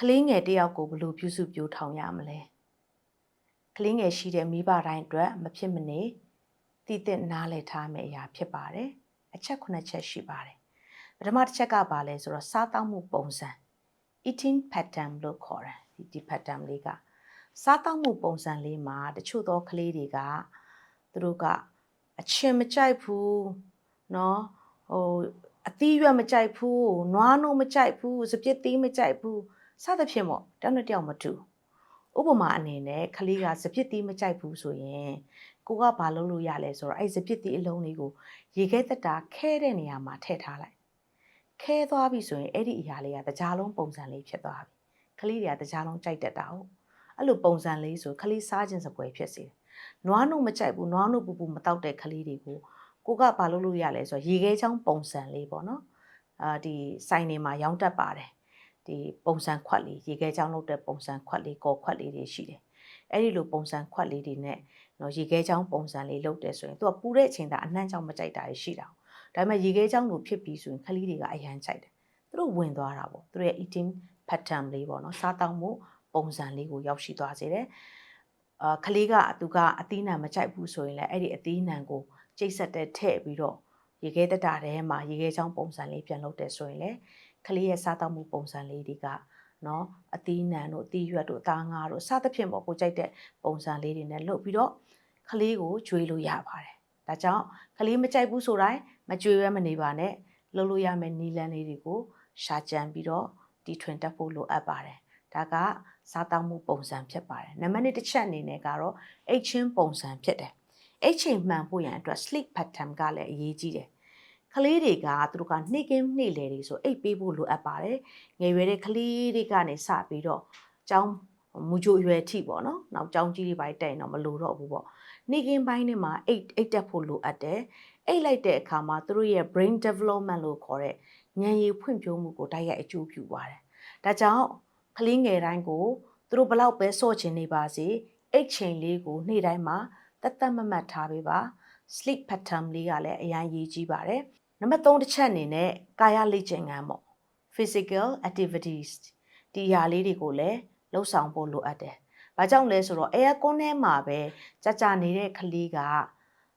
ကလေးငယ်တစ်ယောက်ကိုဘယ်လိုပြုစုပျိုးထောင်ရမလဲကလေးငယ်ရှိတဲ့မိဘတိုင်းအတွက်မဖြစ်မနေတည်တဲ့နားလည်ထားမယ့်အရာဖြစ်ပါတယ်အချက်ခုနှစ်ချက်ရှိပါတယ်ပထမတစ်ချက်ကဘာလဲဆိုတော့စားတောက်မှုပုံစံ eating pattern လို့ခေါ်တယ်ဒီဒီ pattern လေးကစားတောက်မှုပုံစံလေးမှာတချို့သောကလေးတွေကသူတို့ကအချင်းမကြိုက်ဘူးเนาะဟိုအသီးရွက်မကြိုက်ဘူးနွားနိုးမကြိုက်ဘူးစပစ်သီးမကြိုက်ဘူး စသဖြင့်ပေါ့တောင်းတစ်ယောက်မတူဥပမာအနေနဲ့ကလေးကစပစ်သီးမကြိုက်ဘူးဆိုရင်ကိုကဘာလုပ်လို့ရလဲဆိုတော့အဲ့စပစ်သီးအလုံးလေးကိုရေခဲတက်တာခဲတဲ့နေရာမှာထည့်ထားလိုက်ခဲသွားပြီဆိုရင်အဲ့ဒီအရာလေးကတကြားလုံးပုံစံလေးဖြစ်သွားပြီကလေးတွေကတကြားလုံးကြိုက်တတ်တာဟုတ်အဲ့လိုပုံစံလေးဆိုကလေးစားခြင်းစပွဲဖြစ်စေတယ်နွားနို့မကြိုက်ဘူးနွားနို့ပူပူမတောက်တဲ့ကလေးတွေကိုကိုကဘာလုပ်လို့ရလဲဆိုတော့ရေခဲချောင်းပုံစံလေးပေါ့နော်အာဒီဆိုင်နေမှာရောင်းတတ်ပါတယ် ဒီပုံစံခွက်လေးရေခဲချောင်းလုပ်တဲ့ပုံစံခွက်လေးကော်ခွက်လေးတွေရှိတယ်အဲ့ဒီလိုပုံစံခွက်လေးတွေနဲ့နော်ရေခဲချောင်းပုံစံလေးလုပ်တယ်ဆိုရင်သူကပူတဲ့အချိန်သာအနှံ့ချောင်းမကြိုက်တာရှိတာဒါပေမဲ့ရေခဲချောင်းလိုဖြစ်ပြီးဆိုရင်ခလေးတွေကအရန်ကြိုက်တယ်သူတို့ဝင်သွားတာပေါ့သူတို့ရဲ့ eating pattern လေးပေါ့နော်စားတောက်မှုပုံစံလေးကိုရောက်ရှိသွားစေတယ်အာခလေးကသူကအသီးနှံမကြိုက်ဘူးဆိုရင်လည်းအဲ့ဒီအသီးနှံကိုကျိတ်ဆက်တဲ့ထည့်ပြီးတော့ရေခဲတက်တာထဲမှာရေခဲချောင်းပုံစံလေးပြန်လုပ်တယ်ဆိုရင်လည်း ကလေးရဲ့စားတောက်မှုပုံစံလေးတွေကနော်အသီးနှံတို့အသီးရွက်တို့အသားငါးတို့စသဖြင့်ပေါ့ကိုကြိုက်တဲ့ပုံစံလေးတွေနဲ့လုပ်ပြီးတော့ကလေးကိုကျွေးလို့ရပါတယ်။ဒါကြောင့်ကလေးမကြိုက်ဘူးဆိုတိုင်းမကျွေးရမနေပါနဲ့လုပ်လို့ရမယ့်နီလန်းလေးတွေကိုရှာကြံပြီးတော့တီထွင်တက်ဖို့လိုအပ်ပါတယ်။ဒါကစားတောက်မှုပုံစံဖြစ်ပါတယ်။နံပါတ်1တစ်ချက်အနေနဲ့ကတော့အိတ်ချင်းပုံစံဖြစ်တယ်။အိတ်ချင်းမှန်ဖို့ရန်အတွက် sleep pattern ကလည်းအရေးကြီးတယ်။ ကလေးတွေကသူတို့ကနှိကင်းနှိလေတွေဆိုအိတ်ပေးဖို့လိုအပ်ပါတယ်။ငယ်ရွယ်တဲ့ကလေးတွေကနေစပြီးတော့ကျောင်းမူကြိုရွယ်ထိပေါ့နော်။နောက်ကျောင်းကြီးတွေပိုင်းတက်ရင်တော့မလိုတော့ဘူးပေါ့။နှိကင်းပိုင်းတွေမှာအိတ်အိတ်တက်ဖို့လိုအပ်တယ်။အိတ်လိုက်တဲ့အခါမှာသူတို့ရဲ့ brain development လို့ခေါ်တဲ့ဉာဏ်ရည်ဖွံ့ဖြိုးမှုကိုတိုက်ရိုက်အကျိုးပြုပါတယ်။ဒါကြောင့်ကလေးငယ်တိုင်းကိုသူတို့ဘလောက်ပဲစော့ချင်နေပါစေအိတ်ချိန်လေးကိုနေ့တိုင်းမှာတတ်တတ်မမှတ်ထားပေးပါ sleep pattern လေးကလည်းအရင်ရေးကြီးပါတယ် နံပါတ်3တစ်ချက်အနေနဲ့ကာယလေ့ကျင့်ခန်းပေါ့ physical activities ဒီအရာလေးတွေကိုလည်းလှုပ်ဆောင်ဖို့လိုအပ်တယ်။ဘာကြောင့်လဲဆိုတော့ aircon ထဲမှာပဲကြာကြာနေတဲ့ကလေးက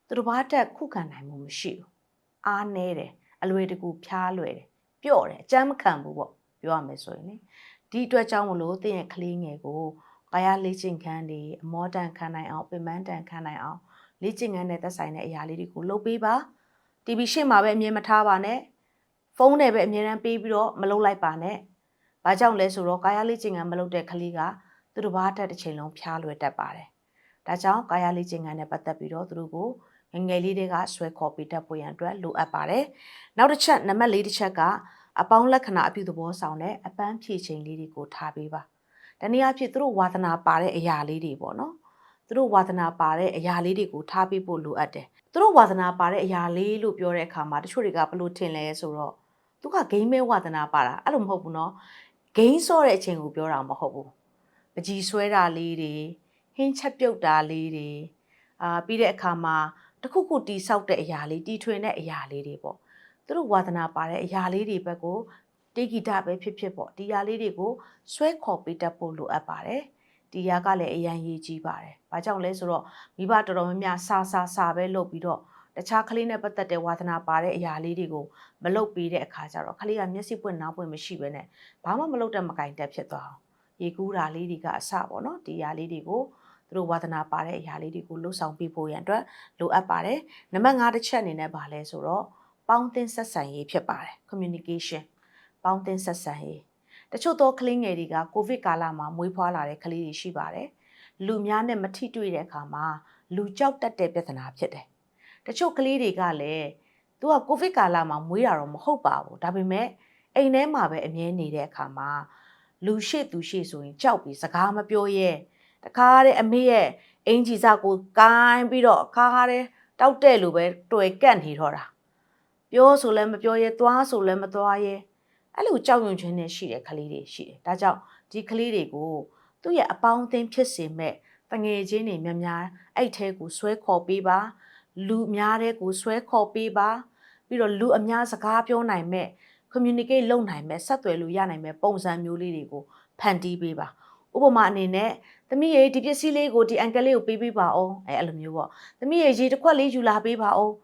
သူတို့ဘာတက်ခုခံနိုင်မှုမရှိဘူး။အားနေတယ်အလွယ်တကူဖြားလွယ်တယ်ပျော့တယ်အကြမ်းမခံဘူးပေါ့ပြောရမယ်ဆိုရင်လေဒီအတွက်ကြောင့်မလို့တင်းရဲ့ကလေးငယ်ကိုကာယလေ့ကျင့်ခန်းတွေအမောတန်ခံနိုင်အောင်ပင်ပန်းတန်ခံနိုင်အောင်လေ့ကျင့်ခန်းနဲ့သက်ဆိုင်တဲ့အရာလေးတွေကိုလုပ်ပေးပါ TV ရှေ့မှာပဲအမြင်မထားပါနဲ့ဖုန်းနဲ့ပဲအမြဲတမ်းပေးပြီးတော့မလုပ်လိုက်ပါနဲ့။ဘာကြောင့်လဲဆိုတော့ကာယလေ့ကျင့်ခန်းမလုပ်တဲ့ကလေးကသူတို့ဘာတက်တစ်ချိန်လုံးဖျားလွယ်တတ်ပါတယ်။ဒါကြောင့်ကာယလေ့ကျင့်ခန်းနဲ့ပတ်သက်ပြီးတော့သူတို့ကိုငယ်ငယ်လေးတွေကဆွဲခေါ်ပေးတတ်ဖို့ရန်အတွက်လိုအပ်ပါတယ်။နောက်တစ်ချက်နံပါတ်၄တစ်ချက်ကအပေါင်းလက္ခဏာအပြုသဘောဆောင်တဲ့အပန်းဖြည့်ချိန်လေးတွေကိုထားပေးပါ။တနည်းအားဖြင့်သူတို့ဝါသနာပါတဲ့အရာလေးတွေပေါ့နော်။ သူတို့ဝါသနာပါတဲ့အရာလေးတွေကိုထားပေးဖို့လိုအပ်တယ်။သူတို့ဝါသနာပါတဲ့အရာလေးလို့ပြောတဲ့အခါမှာတချို့တွေကဘလို့ထင်လဲဆိုတော့သူကဂိမ်းမဲဝါသနာပါတာအဲ့လိုမဟုတ်ဘူးနော်။ဂိမ်းဆော့တဲ့အချိန်ကိုပြောတာမဟုတ်ဘူး။ပကြီးဆွဲတာလေးတွေဟင်းချက်ပြုတ်တာလေးတွေအာပြီးတဲ့အခါမှာတခုခုတီဆောက်တဲ့အရာလေးတီထွင်တဲ့အရာလေးတွေပေါ့သူတို့ဝါသနာပါတဲ့အရာလေးတွေဘက်ကိုတေဂီတာပဲဖြစ်ဖြစ်ပေါ့ဒီအရာလေးတွေကိုဆွဲခေါ်ပေးတတ်ဖို့လိုအပ်ပါတယ် ဒီအရာကလည်းအရန်ရေးကြီးပါတယ်ဘာကြောင့်လဲဆိုတော့မိဘတော်တော်များများစာစာစာပဲလုပ်ပြီးတော့တခြားကလေးနဲ့ပတ်သက်တဲ့ဝါသနာပါတဲ့အရာလေးတွေကိုမလုပ်ပေးတဲ့အခါကျတော့ကလေးကမျက်စိပွင့်နားပွင့်မရှိဘဲနဲ့ဘာမှမလုပ်တဲ့မကင်တက်ဖြစ်သွားအောင်ရေကူးတာလေးတွေကအစပေါ့နော်ဒီအရာလေးတွေကိုသူတို့ဝါသနာပါတဲ့အရာလေးတွေကိုလှုပ်ဆောင်ပေးဖို့ရန်အတွက်လိုအပ်ပါတယ်နံပါတ်5တစ်ချက်အနေနဲ့ပါလဲဆိုတော့ပေါင်းတင်ဆက်ဆံရေးဖြစ်ပါတယ် communication ပေါင်းတင်ဆက်ဆံရေး တချို့သောကလေးငယ်တွေကကိုဗစ်ကာလမှာမွေးဖွားလာတဲ့ကလေးတွေရှိပါတယ်လူများနဲ့မထိတွေ့တဲ့အခါမှာလူကြောက်တတ်တဲ့ပြဿနာဖြစ်တယ်တချို့ကလေးတွေကလည်းသူကကိုဗစ်ကာလမှာမွေးတာတော့မဟုတ်ပါဘူးဒါပေမဲ့အိမ်ထဲမှာပဲအမြဲနေတဲ့အခါမှာလူရှိသူရှိဆိုရင်ကြောက်ပြီးစကားမပြောရဲတခါတဲ့အမေရဲ့အင်ဂျီစာကိုကိုင်းပြီးတော့ခါခါတဲ့တောက်တဲ့လူပဲတွေ့ကန့်နေတော့တာပြောဆိုလည်းမပြောရဲသွားဆိုလည်းမသွားရဲ အဲ့လိုကြောက်ရွံ့ခြင်းနဲ့ရှိတဲ့ကလေးတွေရှိတယ်ဒါကြောင့်ဒီကလေးတွေကိုသူ့ရဲ့အပေါင်းအသင်းဖြစ်စေမဲ့တငယ်ချင်းတွေများများအဲ့ထဲကိုဆွဲခေါ်ပေးပါလူများတဲ့ကိုဆွဲခေါ်ပေးပါပြီးတော့လူအများစကားပြောနိုင်မဲ့ communicate လုပ်နိုင်မဲ့ဆက်သွယ်လို့ရနိုင်မဲ့ပုံစံမျိုးလေးတွေကိုဖန်တီးပေးပါဥပမာအနေနဲ့သမီးရေဒီပစ္စည်းလေးကိုဒီအန်ကယ်လေးကိုပေးပေးပါအောင်အဲအဲ့လိုမျိုးပေါ့သမီးရေရေတစ်ခွက်လေးယူလာပေးပါအောင်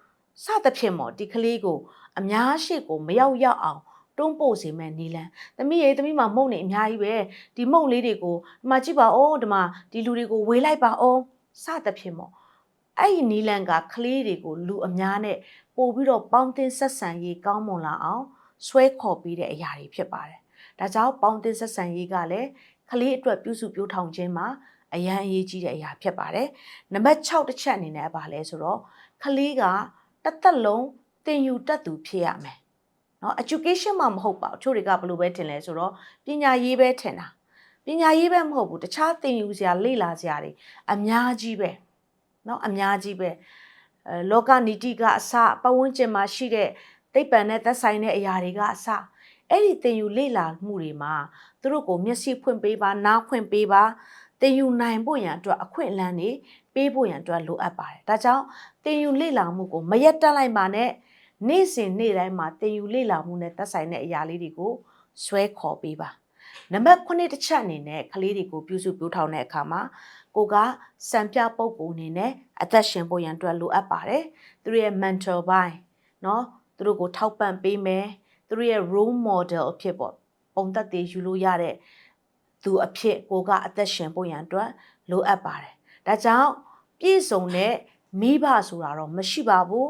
စသဖြင့်ပေါ့ဒီကလေးကိုအများရှိကိုမရောက်ရောက်အောင် တွန်းပို့စေမဲ့နီလန်သမီးရေသမီးမှာမုံနေအများကြီးပဲဒီမုံလေးတွေကိုဒီမှာကြည့်ပါဦးဒီမှာဒီလူတွေကိုဝေးလိုက်ပါအောင်စသဖြင့်ပေါ့အဲ့ဒီနီလန်ကကလေးတွေကိုလူအများနဲ့ပို့ပြီးတော့ပေါင်းတင်ဆက်ဆံရေးကောင်းမွန်လာအောင်ဆွဲခေါ်ပြီးတဲ့အရာတွေဖြစ်ပါတယ်ဒါကြောင့်ပေါင်းတင်ဆက်ဆံရေးကလည်းကလေးအတွက်ပြုစုပြောထောင်ခြင်းမှာအရန်အရေးကြီးတဲ့အရာဖြစ်ပါတယ်နံပါတ်6တစ်ချက်အနေနဲ့ပါလဲဆိုတော့ကလေးကတစ်သက်လုံးသင်ယူတတ်သူဖြစ်ရမယ် နော် education မှမဟုတ်ပါဘူးချို့တွေကဘယ်လိုပဲထင်လဲဆိုတော့ပညာရေးပဲထင်တာပညာရေးပဲမဟုတ်ဘူးတခြားသင်ယူစရာလေ့လာစရာတွေအများကြီးပဲနော်အများကြီးပဲအဲလောကနိတိကအစပတ်ဝန်းကျင်မှာရှိတဲ့သိပ္ပံနဲ့သက်ဆိုင်တဲ့အရာတွေကအစအဲ့ဒီသင်ယူလေ့လာမှုတွေမှာသူတို့ကိုမျက်စိဖွင့်ပေးပါနားဖွင့်ပေးပါသင်ယူနိုင်ဖို့ရန်အတွက်အခွင့်အလမ်းတွေပေးဖို့ရန်အတွက်လိုအပ်ပါတယ်ဒါကြောင့်သင်ယူလေ့လာမှုကိုမရက်တက်လိုက်ပါနဲ့ နေ့စဉ်နေ့တိုင်းမှာသင်ယူလေ့လာမှုနဲ့သက်ဆိုင်တဲ့အရာလေးတွေကိုဆွဲခေါ်ပေးပါနံပါတ်9တစ်ချက်အနေနဲ့ကလေးတွေကိုပြုစုပြောထောင်တဲ့အခါမှာကိုကစံပြပုဂ္ဂိုလ်အနေနဲ့အသက်ရှင်ဖို့ရန်အတွက်လိုအပ်ပါတယ်သူတို့ရဲ့ mentor ဘိုင်းเนาะသူတို့ကိုထောက်ပံ့ပေးမယ်သူတို့ရဲ့ role model အဖြစ်ပေါ့ပုံသက်တွေယူလို့ရတဲ့သူအဖြစ်ကိုကအသက်ရှင်ဖို့ရန်အတွက်လိုအပ်ပါတယ်ဒါကြောင့်ပြည့်စုံတဲ့မိဘဆိုတာတော့မရှိပါဘူး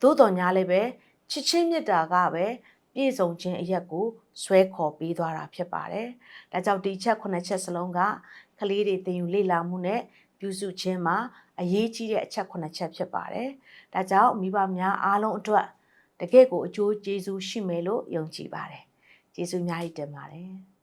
သို့တော်ညာလည်းပဲချစ်ချင်းမြတ်တာကပဲပြည့်စုံခြင်းအရက်ကိုဆွဲခေါ်ပေးသွားတာဖြစ်ပါတယ်။ဒါကြောင့်ဒီချက်ခုနှစ်ချက်စလုံးကကလေးတွေသင်ယူလေ့လာမှုနဲ့ပြုစုခြင်းမှာအရေးကြီးတဲ့အချက်ခုနှစ်ချက်ဖြစ်ပါတယ်။ဒါကြောင့်မိဘများအားလုံးအတွက်တကယ့်ကိုအကျိုးကျေးဇူးရှိမယ်လို့ယုံကြည်ပါတယ်။ကျေးဇူးအများကြီးတင်ပါတယ်။